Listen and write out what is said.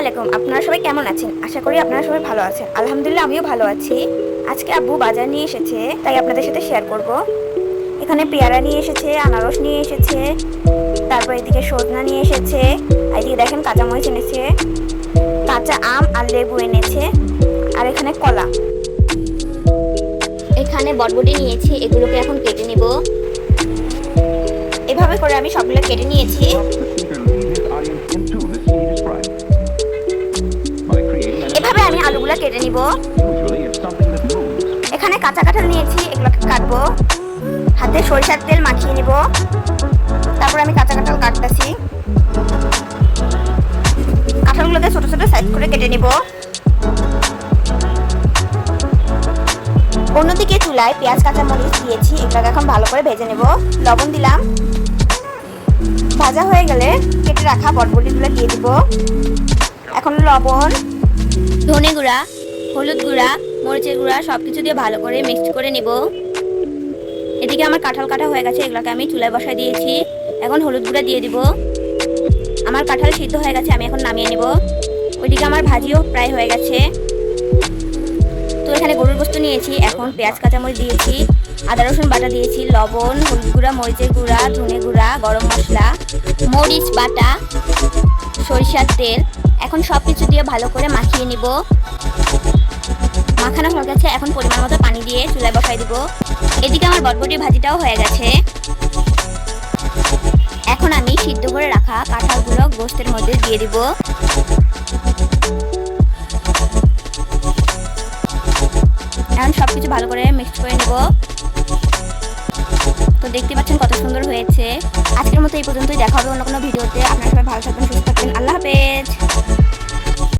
আলাইকুম। আপনারা সবাই কেমন আছেন? আশা করি আপনারা সবাই ভালো আছেন। আলহামদুলিল্লাহ আমিও ভালো আছি। আজকে আব্বু বাজার নিয়ে এসেছে তাই আপনাদের সাথে শেয়ার করব। এখানে পেয়ারা নিয়ে এসেছে আনারস নিয়ে এসেছে তারপর এদিকে সজনা নিয়ে এসেছে এদিকে দেখেন কাঁচামরিচ এনেছে কাঁচা আম আর লেবু এনেছে আর এখানে কলা। এখানে বটবটি নিয়েছি এগুলোকে এখন কেটে নিব। এভাবে করে আমি সবগুলো কেটে নিয়েছি। আলুগুলো কেটে নিব। এখানে কাঁচা কাঁঠাল নিয়েছি এগুলোকে কাটবো। হাতে সরিষার তেল মাখিয়ে নিব। তারপর আমি কাঁচা কাঁঠাল কাটতেছি। কাঁঠালগুলোকে ছোট ছোট সাইজ করে কেটে নিব। অন্যদিকে চুলায় পেঁয়াজ কাঁচা মরিচ দিয়েছি এগুলোকে এখন ভালো করে ভেজে নেব। লবণ দিলাম। ভাজা হয়ে গেলে কেটে রাখা বটবটিগুলো দিয়ে দিব। এখন লবণ ধনে গুঁড়া, হলুদ গুঁড়া, মরিচের গুঁড়া সব কিছু দিয়ে ভালো করে মিক্সড করে নেব। এদিকে আমার কাঁঠাল কাটা হয়ে গেছে, এগুলোকে আমি চুলায় বসায় দিয়েছি। এখন হলুদ গুঁড়া দিয়ে দিব। আমার কাঁঠাল সিদ্ধ হয়ে গেছে, আমি এখন নামিয়ে নেব। ওইদিকে আমার ভাজিও প্রায় হয়ে গেছে। তো এখানে গরুর বস্তু নিয়েছি, এখন পেঁয়াজ, কাঁচামরিচ দিয়েছি, আদা, রসুন বাটা দিয়েছি, লবণ, হলুদ গুঁড়া, মরিচের গুঁড়া, ধনে গুঁড়া, গরম মশলা, মরিচ বাটা, সরিষার তেল এখন সব কিছু দিয়ে ভালো করে মাখিয়ে নিব। মাখানো হয়ে গেছে, এখন পরিমাণ মতো পানি দিয়ে চুলায় বসাই দিব। এদিকে আমার বটবটির ভাজিটাও হয়ে গেছে। এখন আমি সিদ্ধ করে রাখা কাঁঠালগুলো গোস্তের মধ্যে দিয়ে দিব। এখন সব কিছু ভালো করে মিক্স করে নেব। তো দেখতে পাচ্ছেন কত সুন্দর হয়েছে। আজকের মতো এই পর্যন্তই। দেখা হবে অন্য কোনো ভিডিওতে। আপনারা সবাই ভালো থাকবেন, সুস্থ